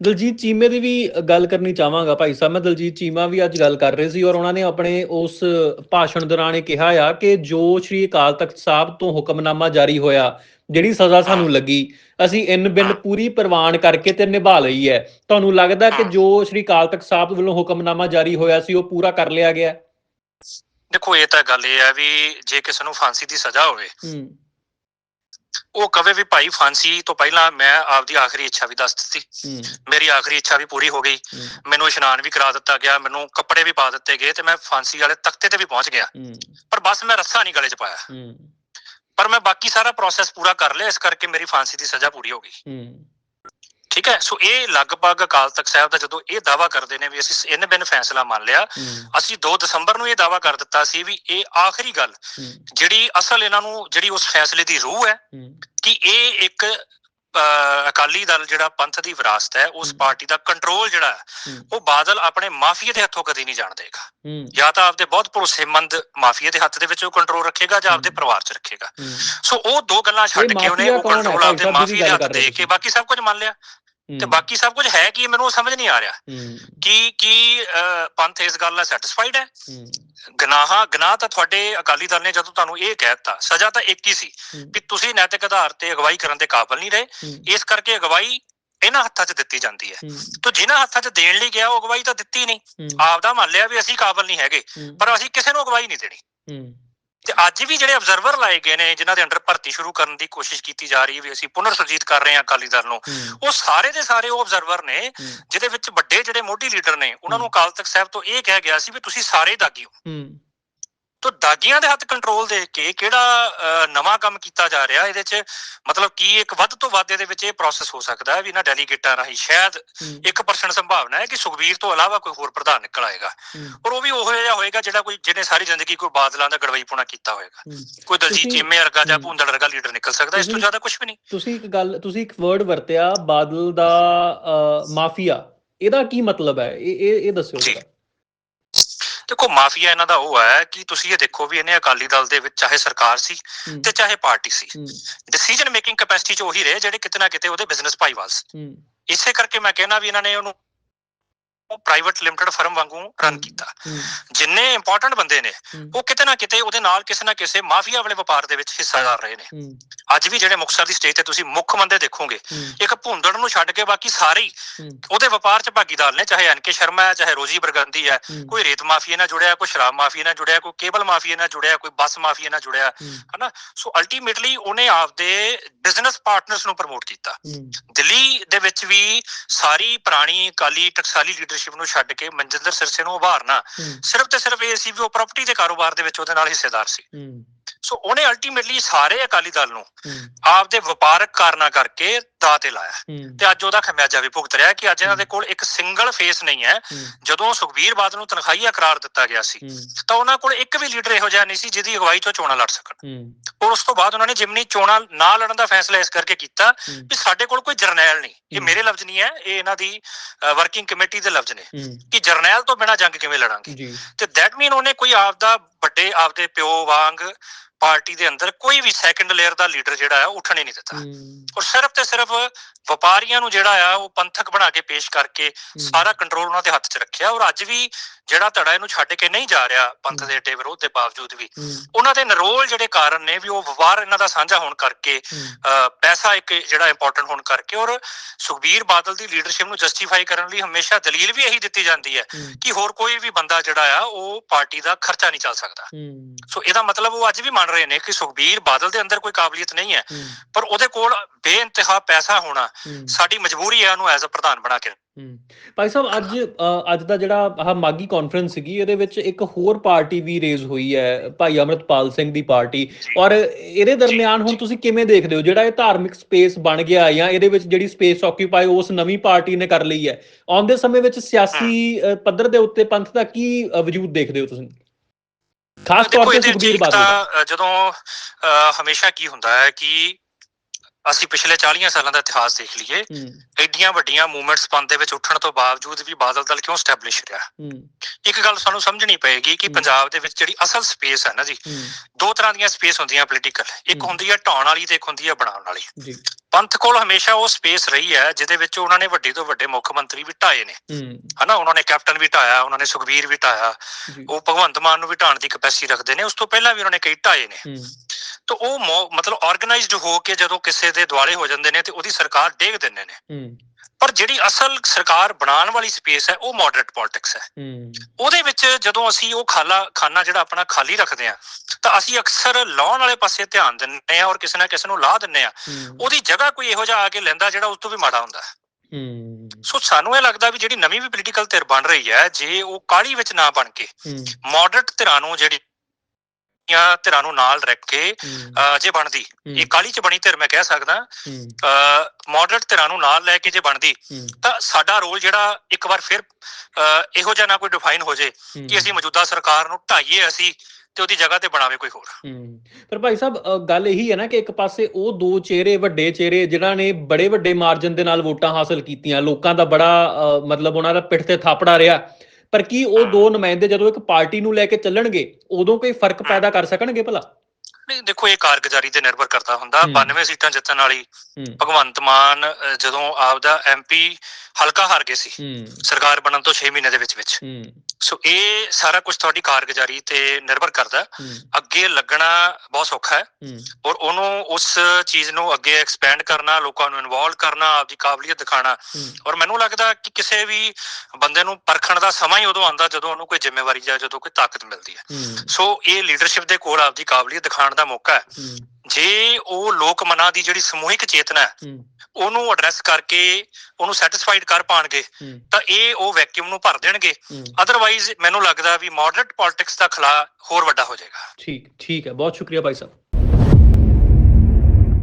ਦਲਜੀਤ ਚੀਮੇ ਦੀ ਵੀ ਗੱਲ ਕਰਨੀ ਚਾਹਾਂਗਾ ਭਾਈ ਸਾਹਿਬ। ਮੈਂ ਦਲਜੀਤ ਚੀਮਾ ਵੀ ਅੱਜ ਗੱਲ ਕਰ ਰਹੇ ਸੀ ਔਰ ਉਹਨਾਂ ਨੇ ਆਪਣੇ ਉਸ ਭਾਸ਼ਣ ਦੌਰਾਨ ਇਹ ਕਿਹਾ ਆ ਕਿ ਜੋ ਸ਼੍ਰੀ ਅਕਾਲ ਤਖਤ ਸਾਹਿਬ ਤੋਂ ਹੁਕਮਨਾਮਾ ਜਾਰੀ ਹੋਇਆ ਜਿਹੜੀ ਸਜ਼ਾ ਸਾਨੂੰ ਲੱਗੀ ਅਸੀਂ ਇਨ ਬਿਨ ਪੂਰੀ ਪ੍ਰਵਾਨ ਕਰਕੇ ਤੇ ਨਿਭਾ ਲਈ ਹੈ। ਤੁਹਾਨੂੰ ਲੱਗਦਾ ਕਿ ਜੋ ਸ਼੍ਰੀ ਅਕਾਲ ਤਖਤ ਸਾਹਿਬ ਵੱਲੋਂ ਹੁਕਮਨਾਮਾ ਜਾਰੀ ਹੋਇਆ ਸੀ ਉਹ ਪੂਰਾ ਕਰ ਲਿਆ ਗਿਆ? ਦੇਖੋ ਇਹ ਤਾਂ ਗੱਲ ਇਹ ਹੈ ਵੀ ਜੇ ਕਿਸੇ ਨੂੰ ਫਾਂਸੀ ਦੀ ਸਜ਼ਾ ਹੋਵੇ ਉਹ ਕਵੇ ਵੀ ਭਾਈ ਫਾਂਸੀ ਤੋਂ ਪਹਿਲਾਂ ਮੈਂ ਆਪਦੀ ਆਖਰੀ ਇੱਛਾ ਵੀ ਦੱਸ ਦਿੱਤੀ। ਮੇਰੀ ਆਖਰੀ ਇੱਛਾ ਵੀ ਪੂਰੀ ਹੋ ਗਈ। ਮੈਨੂੰ ਇਸ਼ਨਾਨ ਵੀ ਕਰਾ ਦਿੱਤਾ ਗਿਆ ਮੈਨੂੰ ਕੱਪੜੇ ਵੀ ਪਾ ਦਿੱਤੇ ਗਏ ਤੇ ਮੈਂ ਫਾਂਸੀ ਵਾਲੇ ਤਖਤੇ ਤੇ ਵੀ ਪਹੁੰਚ ਗਿਆ। ਪਰ ਬਸ ਮੈਂ ਰੱਸਾ ਨਹੀਂ ਗਲੇ 'ਚ ਪਾਇਆ। ਪਰ ਮੈਂ ਬਾਕੀ ਸਾਰਾ ਪ੍ਰੋਸੈਸ ਪੂਰਾ ਕਰ ਲਿਆ ਇਸ ਕਰਕੇ ਮੇਰੀ ਫਾਂਸੀ ਦੀ ਸਜ਼ਾ ਪੂਰੀ ਹੋ ਗਈ। ਠੀਕ ਹੈ? ਸੋ ਇਹ ਲਗਭਗ ਅਕਾਲ ਤਖਤ ਸਾਹਿਬ ਦਾ ਜਦੋਂ ਇਹ ਦਾਵਾ ਕਰਦੇ ਨੇ ਵੀ ਅਸੀਂ ਇਨ ਬਿਨ ਫੈਸਲਾ ਮੰਨ ਲਿਆ। ਅਸੀਂ 2 ਦਸੰਬਰ ਨੂੰ ਇਹ ਦਾਵਾ ਕਰ ਦਿੱਤਾ ਸੀ ਵੀ ਇਹ ਆਖਰੀ ਗੱਲ ਜਿਹੜੀ ਅਸਲ ਇਹਨਾਂ ਨੂੰ ਜਿਹੜੀ ਉਸ ਫੈਸਲੇ ਦੀ ਰੂਹ ਹੈ ਕਿ ਇਹ ਇੱਕ ਅਕਾਲੀ ਦਲ ਜਿਹੜਾ ਪੰਥ ਦੀ ਵਿਰਾਸਤ ਹੈ ਉਸ। ਪਾਰਟੀ ਦਾ ਕੰਟਰੋਲ ਜਿਹੜਾ ਉਹ ਬਾਦਲ ਆਪਣੇ ਮਾਫੀਏ ਦੇ ਹੱਥੋਂ ਕਦੀ ਨਹੀਂ ਜਾਣ ਦੇਗਾ। ਜਾਂ ਤਾਂ ਆਪਦੇ ਬਹੁਤ ਭਰੋਸੇਮੰਦ ਮਾਫੀਏ ਦੇ ਹੱਥ ਦੇ ਵਿੱਚ ਉਹ ਕੰਟਰੋਲ ਰੱਖੇਗਾ ਜਾਂ ਆਪਦੇ। ਪਰਿਵਾਰ 'ਚ ਰੱਖੇਗਾ। ਸੋ ਉਹ ਦੋ ਗੱਲਾਂ ਛੱਡ ਕੇ ਉਹਨੇ ਉਹ? ਕੰਟਰੋਲ ਆਪਦੇ ਮਾਫੀਏ ਦੇ ਹੱਥ ਦੇ। ਕੇ ਬਾਕੀ ਸਭ ਕੁਝ ਮੰਨ ਲਿਆ। ਤੇ ਬਾਕੀ ਸਭ ਕੁਝ ਹੈ ਕੀ ਮੈਨੂੰ ਸਮਝ ਨਹੀਂ ਆ ਰਿਹਾ। ਕਿ ਕੀ ਪੰਥ ਇਸ ਗੱਲ ਨਾਲ ਸੈਟੀਸਫਾਈਡ ਹੈ? ਗਨਾਹਾਂ ਗਨਾਹ ਤਾਂ ਤੁਹਾਡੇ ਅਕਾਲੀ ਦਲ ਨੇ ਜਦੋਂ ਤੁਹਾਨੂੰ ਇਹ ਕਹਿਤਾ ਸਜ਼ਾ ਤਾਂ ਇੱਕ ਹੀ ਸੀ ਵੀ ਤੁਸੀਂ ਨੈਤਿਕ ਆਧਾਰ ਤੇ ਅਗਵਾਈ ਕਰਨ ਦੇ ਕਾਬਿਲ ਨਹੀਂ ਰਹੇ। ਇਸ ਕਰਕੇ ਅਗਵਾਈ ਇਹਨਾਂ ਹੱਥਾਂ 'ਚ ਦਿੱਤੀ ਜਾਂਦੀ ਹੈ। ਤੋ ਜਿਨ੍ਹਾਂ ਹੱਥਾਂ 'ਚ ਦੇਣ ਲਈ ਗਿਆ ਉਹ ਅਗਵਾਈ ਤਾਂ ਦਿੱਤੀ ਨਹੀਂ। ਹੂੰ, ਆਪਦਾ ਮੰਨ ਲਿਆ ਵੀ ਅਸੀਂ ਕਾਬਲ ਨਹੀਂ ਹੈਗੇ ਪਰ ਅਸੀਂ ਕਿਸੇ ਨੂੰ ਅਗਵਾਈ ਨਹੀਂ ਦੇਣੀ। ਤੇ ਅੱਜ ਵੀ ਜਿਹੜੇ ਅਬਜ਼ਰਵਰ ਲਾਏ ਗਏ ਨੇ ਜਿਨ੍ਹਾਂ ਦੇ ਅੰਡਰ ਭਰਤੀ ਸ਼ੁਰੂ ਕਰਨ ਦੀ ਕੋਸ਼ਿਸ਼ ਕੀਤੀ ਜਾ ਰਹੀ ਹੈ ਵੀ ਅਸੀਂ ਪੁਨਰ ਸੁਰਜੀਤ ਕਰ ਰਹੇ ਹਾਂ ਅਕਾਲੀ ਦਲ ਨੂੰ। ਉਹ ਸਾਰੇ ਦੇ ਸਾਰੇ ਉਹ ਅਬਜ਼ਰਵਰ ਨੇ ਜਿਹਦੇ ਵਿੱਚ ਵੱਡੇ ਜਿਹੜੇ ਮੋਢੀ ਲੀਡਰ ਨੇ ਉਹਨਾਂ ਨੂੰ। ਅਕਾਲ ਤਖਤ ਸਾਹਿਬ ਤੋਂ ਇਹ ਕਿਹਾ ਗਿਆ ਸੀ ਵੀ ਤੁਸੀਂ ਸਾਰੇ ਦਾਗੀ ਹੂੰ, ਤੋ ਦਾਗੀਆਂ ਦੇ ਹੱਥ ਕੰਟਰੋਲ ਦੇ ਕੇ ਕਿਹੜਾ ਨਵਾਂ ਕੰਮ ਕੀਤਾ ਜਾ ਰਿਹਾ ਇਹਦੇ 'ਚ ਮਤਲਬ ਕੀ ਇੱਕ ਵੱਧ ਤੋਂ ਵੱਧ ਇਹਦੇ ਵਿੱਚ ਇਹ ਪ੍ਰੋਸੈਸ ਹੋ ਸਕਦਾ ਹੈ ਵੀ ਇਹਨਾਂ ਡੈਲੀਗੇਟਾਂ ਰਾਹੀਂ ਸ਼ਾਇਦ ਹੂੰ, 1% ਸੰਭਾਵਨਾ ਹੈ ਕਿ ਸੁਖਬੀਰ ਤੋਂ ਇਲਾਵਾ ਕੋਈ ਹੋਰ ਪ੍ਰਧਾਨ ਨਿਕਲ ਆਏਗਾ। ਔਰ ਉਹ ਵੀ ਉਹੋ ਜਿਹਾ ਹੋਏਗਾ ਜਿਹੜਾ ਕੋਈ ਜਿਹਨੇ ਸਾਰੀ ਜ਼ਿੰਦਗੀ ਕੋਈ ਬਾਦਲਾਂ ਦਾ ਗੜਵਈ ਪੁਣਾ ਕੀਤਾ ਹੋਏਗਾ। ਕੋਈ ਦਲਜੀਤ ਚੀਮੇ ਵਰਗਾ ਜਾਂ। ਭੁੰਦੜ ਵਰਗਾ ਲੀਡਰ ਨਿਕਲ ਸਕਦਾ ਇਸ ਤੋਂ ਜ਼ਿਆਦਾ ਕੁਝ ਵੀ ਨਹੀਂ। ਤੁਸੀਂ ਇੱਕ ਗੱਲ ਤੁਸੀਂ ਇੱਕ ਵਰਡ ਵਰਤਿਆ ਬਾਦਲ ਦਾ ਮਾਫੀਆ। ਇਹਦਾ ਕੀ ਮਤਲਬ ਹੈ? ਇਹ ਇਹ ਦੱਸਿਓ ਜੀ। ਜਰਾ। ਦੇਖੋ ਮਾਫੀਆ ਇਹਨਾਂ ਦਾ ਉਹ ਹੈ ਕਿ ਤੁਸੀਂ ਇਹ ਦੇਖੋ ਵੀ ਇਹਨੇ ਅਕਾਲੀ ਦਲ ਦੇ ਵਿੱਚ ਚਾਹੇ ਸਰਕਾਰ ਸੀ ਤੇ ਚਾਹੇ ਪਾਰਟੀ ਸੀ। ਡਿਸੀਜਨ ਮੇਕਿੰਗ ਕੈਪੈਸਿਟੀ 'ਚ ਉਹੀ ਰਹੇ ਜਿਹੜੇ ਕਿਤੇ ਨਾ ਕਿਤੇ ਉਹਦੇ ਬਿਜ਼ਨਸ ਭਾਈਵਾਲ ਸੀ। ਇਸੇ ਕਰਕੇ ਮੈਂ ਕਹਿਣਾ ਵੀ ਇਹਨਾਂ ਨੇ ਉਹਨੂੰ ਪ੍ਰਾਈਵੇਟ ਲਿਮਟਿਡ ਫਰਮ ਵਾਂਗੂ ਰਨ। ਕੀਤਾ। ਜਿੰਨੇ ਇੰਪੋਰਟੈਂਟ ਬੰਦੇ ਨੇ ਉਹ ਕਿਤੇ ਨਾ ਕਿਤੇ ਉਹਦੇ ਨਾਲ ਕਿਸੇ ਨਾ ਕਿਸੇ ਮਾਫੀਆ ਵਾਲੇ ਵਪਾਰ ਦੇ ਵਿੱਚ ਹਿੱਸਾਦਾਰ ਰਹੇ ਨੇ। ਅੱਜ ਵੀ ਜਿਹੜੇ ਮੁਕਤਸਰ ਦੀ ਸਟੇਜ ਤੇ ਤੁਸੀਂ ਮੁੱਖ ਬੰਦੇ ਦੇਖੋਗੇ ਇੱਕ ਭੁੰਦੜ ਨੂੰ ਛੱਡ ਕੇ ਬਾਕੀ ਸਾਰੇ ਹੀ ਉਹਦੇ ਵਪਾਰ 'ਚ ਭਾਗੀਦਾਰ ਨੇ ਚਾਹੇ ਐਨਕੇ ਸ਼ਰਮਾ ਹੈ ਚਾਹੇ ਰੋਜੀ ਬਰਗੰਦੀ ਹੈ ਕੋਈ ਰੇਤ ਮਾਫੀਆ ਨਾਲ ਜੁੜਿਆ ਕੋਈ ਸ਼ਰਾਬ ਮਾਫੀਆ ਨਾਲ ਜੁੜਿਆ ਕੋਈ ਕੇਬਲ ਮਾਫੀਆ ਨਾਲ ਜੁੜਿਆ ਕੋਈ ਬੱਸ ਮਾਫੀਆ ਨਾਲ ਜੁੜਿਆ ਹਨਾ? ਸੋ ਅਲਟੀਮੇਟਲੀ ਉਹਨੇ ਆਪਦੇ ਬਿਜ਼ਨਸ ਪਾਰਟਨਰਸ ਨੂੰ ਪ੍ਰਮੋਟ ਕੀਤਾ। ਦਿੱਲੀ ਦੇ ਵਿੱਚ ਵੀ ਸਾਰੀ ਪੁਰਾਣੀ ਅਕਾਲੀ ਟਕਸਾਲੀ ਲੀਡਰਸ਼ਿਪ ਨੂੰ ਛੱਡ ਕੇ ਮਨਜਿੰਦਰ ਸਿਰਸੇ ਨੂੰ ਉਭਾਰਨਾ ਸਿਰਫ ਤੇ ਸਿਰਫ ਇਹ ਸੀ ਵੀ ਉਹ ਪ੍ਰਾਪਰਟੀ ਦੇ ਕਾਰੋਬਾਰ ਦੇ ਵਿੱਚ ਉਹਦੇ ਨਾਲ ਹਿੱਸੇਦਾਰ ਸੀ। ਸੋ ਉਹਨੇ ਅਲਟੀਮੇਟਲੀ ਸਾਰੇ ਅਕਾਲੀ ਦਲ ਨੂੰ ਆਪਦੇ ਵਪਾਰਕ ਕਾਰਨਾ ਕਰਕੇ ਦਾਅ ਤੇ ਲਾਇਆ। ਤੇ ਅੱਜ ਉਹਦਾ ਖਮਿਆਜਾ ਵੀ ਭੁਗਤ ਰਿਹਾ ਕਿ ਅੱਜ ਇਹਨਾਂ ਦੇ ਕੋਲ ਇੱਕ ਸਿੰਗਲ ਫੇਸ ਨਹੀਂ ਹੈ। ਜਦੋਂ ਸੁਖਬੀਰ ਬਾਦਲ ਨੂੰ ਤਨਖਾਹੀਆ ਕਰਾਰ ਦਿੱਤਾ ਗਿਆ ਸੀ ਤਾਂ ਉਹਨਾਂ ਕੋਲ ਇੱਕ ਵੀ ਲੀਡਰ ਇਹੋ ਜਿਹਾ ਨਹੀਂ ਸੀ ਜਿਹਦੀ ਅਗਵਾਈ ਤੋਂ ਚੋਣਾਂ ਲੜ ਸਕਣ। ਔਰ ਉਸ ਤੋਂ ਬਾਅਦ ਉਹਨਾਂ ਨੇ ਜਿਮਨੀ ਚੋਣਾਂ ਨਾ ਲੜਨ ਦਾ ਫੈਸਲਾ ਇਸ ਕਰਕੇ ਕੀਤਾ ਵੀ ਸਾਡੇ ਕੋਲ ਕੋਈ ਜਰਨੈਲ ਨਹੀਂ। ਇਹ। ਮੇਰੇ ਲਫ਼ਜ਼ ਨਹੀਂ ਹੈ ਇਹ ਇਹਨਾਂ ਦੀ ਵਰਕਿੰਗ ਕਮੇਟੀ ਦੇ ਲਫ਼ਜ਼ ਨੇ ਕਿ ਜਰਨੈਲ ਤੋਂ ਬਿਨਾ ਜੰਗ ਕਿਵੇਂ ਲੜਾਂਗੇ? ਤੇ ਦੈਟ ਮੀਨ ਉਹਨੇ ਕੋਈ ਆਪਦਾ ਵੱਡੇ ਆਪਦੇ ਪਿਓ ਵਾਂਗ ਪਾਰਟੀ ਦੇ ਅੰਦਰ ਕੋਈ ਵੀ ਸੈਕੰਡ ਲੇਅਰ ਦਾ ਲੀਡਰ ਜਿਹੜਾ ਉਹ ਉੱਠਣ ਹੀ ਨਹੀਂ ਦਿੱਤਾ। ਔਰ ਸਿਰਫ ਤੇ ਸਿਰਫ ਵਪਾਰੀਆਂ ਨੂੰ ਜਿਹੜਾ ਆ ਉਹ ਪੰਥਕ ਬਣਾ ਕੇ ਪੇਸ਼ ਕਰਕੇ ਸਾਰਾ ਕੰਟਰੋਲ ਉਹਨਾਂ ਦੇ ਹੱਥ 'ਚ ਰੱਖਿਆ। ਔਰ ਅੱਜ ਵੀ ਜਿਹੜਾ ਧੜਾ ਇਹਨੂੰ ਛੱਡ ਕੇ ਨਹੀਂ ਜਾ ਰਿਹਾ ਪੰਥ ਦੇ ਏਡੇ ਵਿਰੋਧ ਦੇ ਬਾਵਜੂਦ ਵੀ ਉਹਨਾਂ ਦੇ ਨਰੋਲ ਜਿਹੜੇ ਕਾਰਨ ਨੇ ਵੀ ਉਹ ਵਪਾਰ ਇਹਨਾਂ ਦਾ ਸਾਂਝਾ ਹੋਣ ਕਰਕੇ ਪੈਸਾ ਇੱਕ ਜਿਹੜਾ ਇੰਪੋਰਟੈਂਟ ਹੋਣ ਕਰਕੇ ਔਰ ਸੁਖਬੀਰ ਬਾਦਲ ਦੀ ਲੀਡਰਸ਼ਿਪ ਨੂੰ ਜਸਟੀਫਾਈ ਕਰਨ ਲਈ ਹਮੇਸ਼ਾ ਦਲੀਲ ਵੀ ਇਹੀ ਦਿੱਤੀ ਜਾਂਦੀ ਹੈ ਕਿ ਹੋਰ ਕੋਈ ਵੀ ਬੰਦਾ ਜਿਹੜਾ ਆ ਉਹ ਪਾਰਟੀ ਦਾ ਖਰਚਾ ਨਹੀਂ ਚੱਲ ਸਕਦਾ। ਸੋ ਇਹਦਾ ਮਤਲਬ ਉਹ ਅੱਜ ਵੀ ਮੰਨ ਰਹੇ ਨੇ ਕਿ ਸੁਖਬੀਰ ਬਾਦਲ ਦੇ ਅੰਦਰ ਕੋਈ ਕਾਬਲੀਅਤ ਨਹੀਂ ਹੈ। ਪਰ ਉਹਦੇ ਕੋਲ ਬੇਇੰਤਹਾ ਪੈਸਾ ਹੋਣਾ। ਸਾਡੀ ਮਜਬੂਰੀ ਹੈ ਉਹਨੂੰ ਐਜ਼ ਅ ਪ੍ਰਧਾਨ ਬਣਾ ਕੇ। ਭਾਈ ਸਾਹਿਬ ਅੱਜ ਅੱਜ ਦਾ ਜਿਹੜਾ ਆਹ ਮਾਗੀ ਕਾਨਫਰੰਸ ਸੀਗੀ ਇਹਦੇ ਵਿੱਚ ਇੱਕ ਹੋਰ ਪਾਰਟੀ ਵੀ ਰੇਜ਼ ਹੋਈ ਹੈ ਭਾਈ ਅਮਰਤਪਾਲ ਸਿੰਘ ਦੀ ਪਾਰਟੀ। ਔਰ ਇਹਦੇ ਦਰਮਿਆਨ ਹੁਣ ਤੁਸੀਂ ਕਿਵੇਂ ਦੇਖਦੇ ਹੋ? ਜਿਹੜਾ ਇਹ ਧਾਰਮਿਕ ਸਪੇਸ ਬਣ ਗਿਆ ਜਾਂ ਇਹਦੇ ਵਿੱਚ ਜਿਹੜੀ ਸਪੇਸ ਆਕਿਊਪਾਈ ਉਸ ਨਵੀਂ ਪਾਰਟੀ ਨੇ ਕਰ ਲਈ ਹੈ ਆਉਂਦੇ ਸਮੇਂ ਵਿੱਚ ਸਿਆਸੀ ਪੱਧਰ ਦੇ ਉੱਤੇ ਪੰਥ ਦਾ ਕੀ ਵਜੂਦ ਦੇਖਦੇ ਹੋ ਤੁਸੀਂ? ਖਾਸ ਤੌਰ ਤੇ ਸੁਖਬੀਰ ਬਾਦਲ ਜਦੋਂ ਹਮੇਸ਼ਾ ਕੀ ਹੁੰਦਾ ਹੈ ਕਿ ਅਸੀਂ ਪਿਛਲੇ 40 ਸਾਲਾਂ ਦਾ ਇਤਿਹਾਸ ਦੇਖ ਲਈਏ ਐਡੀਆਂ ਵੱਡੀਆਂ ਮੂਵਮੈਂਟਸ ਪੰਥ ਦੇ ਵਿੱਚ ਉੱਠਣ ਤੋਂ ਬਾਵਜੂਦ ਵੀ ਬਾਦਲ ਦਲ ਕਿਉਂ ਸਟੈਬਲਿਸ਼ ਰਿਹਾ? ਇੱਕ ਗੱਲ ਸਾਨੂੰ ਸਮਝਣੀ ਪਏਗੀ ਕਿ। ਪੰਜਾਬ ਦੇ ਵਿੱਚ ਜਿਹੜੀ ਅਸਲ ਸਪੇਸ ਹੈ ਨਾ ਜੀ ਦੋ ਤਰ੍ਹਾਂ ਦੀਆਂ ਸਪੇਸ ਹੁੰਦੀਆਂ ਪੋਲੀਟੀਕਲ ਇੱਕ। ਹੁੰਦੀ ਹੈ ਢਾਉਣ ਵਾਲੀ ਤੇ ਇੱਕ ਹੁੰਦੀ ਹੈ ਬਣਾਉਣ ਵਾਲੀ। ਜੀ। ਪੰਥ ਕੋਲ ਹਮੇਸ਼ਾ ਉਹ ਸਪੇਸ ਰਹੀ ਹੈ ਜਿਹਦੇ ਵਿੱਚ ਉਹਨਾਂ ਨੇ ਵੱਡੇ ਤੋਂ ਵੱਡੇ ਮੁੱਖ ਮੰਤਰੀ ਵੀ ਢਾਏ ਨੇ। ਹਨਾ ਉਹਨਾਂ ਨੇ ਕੈਪਟਨ ਵੀ ਢਾਇਆ ਉਹਨਾਂ ਨੇ ਸੁਖਬੀਰ ਵੀ ਢਾਇਆ ਉਹ ਭਗਵੰਤ ਮਾਨ ਨੂੰ ਵੀ ਢਾਣ ਦੀ ਕੈਪੈਸਿਟੀ ਰੱਖਦੇ ਨੇ ਉਸ ਤੋਂ ਪਹਿਲਾਂ ਵੀ ਉਹਨਾਂ ਨੇ ਕਈ ਢਾਏ ਨੇ। ਤਾਂ ਉਹ ਮਤਲਬ ਆਰਗੇਨਾਈਜ਼ਡ ਹੋ ਕੇ ਜਦੋਂ ਕਿਸੇ ਦੇ ਦੁਆਲੇ ਹੋ ਜਾਂਦੇ ਨੇ ਤੇ ਉਹਦੀ ਸਰਕਾਰ ਡੇਗ ਦਿੰਦੇ ਨੇ। ਹੂੰ। ਪਰ ਜਿਹੜੀ ਅਸਲ ਸਰਕਾਰ ਬਣਾਉਣ ਵਾਲੀ ਸਪੇਸ ਹੈ ਉਹ ਮੋਡਰੇਟ ਪੋਲਿਟਿਕਸ ਹੈ। ਉਹਦੇ ਵਿੱਚ ਜਦੋਂ ਅਸੀਂ ਉਹ ਖਾਲਾ ਖਾਨਾ ਜਿਹੜਾ ਆਪਣਾ ਖਾਲੀ ਰੱਖਦੇ ਆ ਤਾਂ ਅਸੀਂ ਅਕਸਰ ਲਾਉਣ ਵਾਲੇ ਪਾਸੇ ਧਿਆਨ ਦਿੰਦੇ ਆ ਔਰ ਕਿਸੇ ਨਾ ਕਿਸੇ ਨੂੰ ਲਾ ਦਿੰਦੇ ਆ ਉਹਦੀ ਜਗ੍ਹਾ ਕੋਈ ਇਹੋ ਜਿਹਾ ਆ ਕੇ ਲੈਂਦਾ ਜਿਹੜਾ ਉਸ ਤੋਂ ਵੀ ਮਾੜਾ ਹੁੰਦਾ। ਸੋ ਸਾਨੂੰ ਇਹ ਲੱਗਦਾ ਵੀ ਜਿਹੜੀ ਨਵੀਂ ਵੀ ਪੋਲੀਟੀਕਲ ਧਿਰ ਬਣ ਰਹੀ ਹੈ ਜੇ ਉਹ ਕਾਲੀ ਵਿੱਚ ਨਾ ਬਣ ਕੇ ਮੋਡਰੇਟ ਧਿਰਾਂ ਨੂੰ ਜਿਹੜੀ ਜਾਂ ਧਿਰਾਂ ਨੂੰ ਨਾਲ ਰੱਖ ਕੇ ਜੇ ਬਣਦੀ। ਇਹ ਕਾਲੀ ਚ ਬਣੀ ਧਿਰ ਮੈਂ ਕਹਿ ਸਕਦਾ। ਮੋਡਰੇਟ ਧਿਰਾਂ ਨੂੰ ਨਾਲ ਲੈ ਕੇ ਜੇ ਬਣਦੀ ਤਾਂ ਸਾਡਾ ਰੋਲ ਜਿਹੜਾ ਇੱਕ ਵਾਰ ਫਿਰ ਇਹੋ ਜਿਹਾ ਨਾ ਕੋਈ ਡਿਫਾਈਨ ਹੋ ਜੇ ਕਿ ਅਸੀਂ ਮੌਜੂਦਾ ਸਰਕਾਰ ਨੂੰ ਢਾਈਏ ਅਸੀਂ ਤੇ ਉਹਦੀ ਜਗ੍ਹਾ ਤੇ ਬਣਾਵੇ ਕੋਈ ਹੋਰ। ਪਰ ਭਾਈ ਸਾਹਿਬ ਗੱਲ ਇਹੀ ਹੈ ਨਾ ਕਿ ਇੱਕ ਪਾਸੇ ਉਹ ਦੋ ਚਿਹਰੇ ਵੱਡੇ ਚਿਹਰੇ ਜਿਨ੍ਹਾਂ ਨੇ ਬੜੇ ਵੱਡੇ ਮਾਰਜਨ ਦੇ ਨਾਲ ਵੋਟਾਂ ਹਾਸਲ ਕੀਤੀਆਂ ਲੋਕਾਂ ਦਾ ਬੜਾ ਮਤਲਬ ਉਹਨਾਂ ਦਾ ਪਿੱਠ ਤੇ ਥਾਪੜਾ ਰਿਹਾ ਪਰ ਕੀ ਉਹ ਦੋ ਨੁਮਾਇੰਦੇ ਜਦੋਂ ਇੱਕ ਪਾਰਟੀ ਨੂੰ ਲੈ ਕੇ ਚੱਲਣਗੇ ਉਦੋਂ ਕੋਈ ਫ਼ਰਕ ਪੈਦਾ ਕਰ ਸਕਣਗੇ ਭਲਾ? ਨਹੀਂ ਦੇਖੋ ਇਹ ਕਾਰਗੁਜ਼ਾਰੀ ਤੇ ਨਿਰਭਰ ਕਰਦਾ ਹੁੰਦਾ। ਹੂੰ। 92 ਸੀਟਾਂ ਜਿੱਤਣ ਵਾਲੀ ਭਗਵੰਤ ਮਾਨ ਜਦੋਂ ਆਪਦਾ ਐਮਪੀ ਹਲਕਾ ਹਾਰ ਗਏ ਸੀ। ਸਰਕਾਰ ਬਣਨ ਤੋਂ 6 ਮਹੀਨੇ ਦੇ ਵਿੱਚ ਵਿੱਚ। ਸੋ ਇਹ ਸਾਰਾ ਕੁਝ ਤੁਹਾਡੀ ਕਾਰਗੁਜ਼ਾਰੀ ਤੇ ਨਿਰਭਰ ਕਰਦਾ। ਅੱਗੇ ਲੱਗਣਾ ਬਹੁਤ ਸੌਖਾ ਹੈ। ਔਰ ਉਹਨੂੰ ਉਸ ਚੀਜ਼ ਨੂੰ ਅੱਗੇ ਐਕਸਪੈਂਡ ਕਰਨਾ ਲੋਕਾਂ ਨੂੰ ਇਨਵੋਲਵ ਕਰਨਾ ਆਪਦੀ ਕਾਬਲੀਅਤ ਦਿਖਾਣਾ ਔਰ ਮੈਨੂੰ ਲੱਗਦਾ ਕਿ ਕਿਸੇ ਵੀ ਬੰਦੇ ਨੂੰ ਪਰਖਣ ਦਾ ਸਮਾਂ ਹੀ ਉਦੋਂ ਆਉਂਦਾ ਜਦੋਂ ਉਹਨੂੰ ਕੋਈ ਜ਼ਿੰਮੇਵਾਰੀ ਜਾਂ ਜਦੋਂ ਕੋਈ ਤਾਕਤ ਮਿਲਦੀ ਹੈ। ਸੋ ਇਹ ਲੀਡਰਸ਼ਿਪ ਦੇ ਕੋਲ ਆਪਦੀ ਕਾਬਲੀਅਤ ਦਿਖਾਉਣ ਦਾ ਮੌਕਾ ਹੂੰ। ਜੇ ਉਹ ਲੋਕ ਮਨਾਂ ਦੀ ਜਿਹੜੀ ਸਮੂਹਿਕ ਚੇਤਨਾ ਹੈ ਉਹਨੂੰ ਐਡਰੈਸ ਕਰਕੇ ਉਹਨੂੰ ਸੈਟੀਸਫਾਈਡ ਕਰ ਪਾਣਗੇ ਤਾਂ ਇਹ ਉਹ ਵੈਕਿਊਮ ਨੂੰ ਭਰ ਦੇਣਗੇ। ਅਦਰਵਾਈਜ਼ ਮੈਨੂੰ ਲੱਗਦਾ ਵੀ ਮਾਡਰੇਟ ਪੋਲਿਟਿਕਸ ਦਾ ਖਲਾ ਹੋਰ ਵੱਡਾ ਹੋ ਜਾਏਗਾ। ਠੀਕ ਠੀਕ ਹੈ। ਬਹੁਤ ਸ਼ੁਕਰੀਆ ਭਾਈ ਸਾਹਿਬ।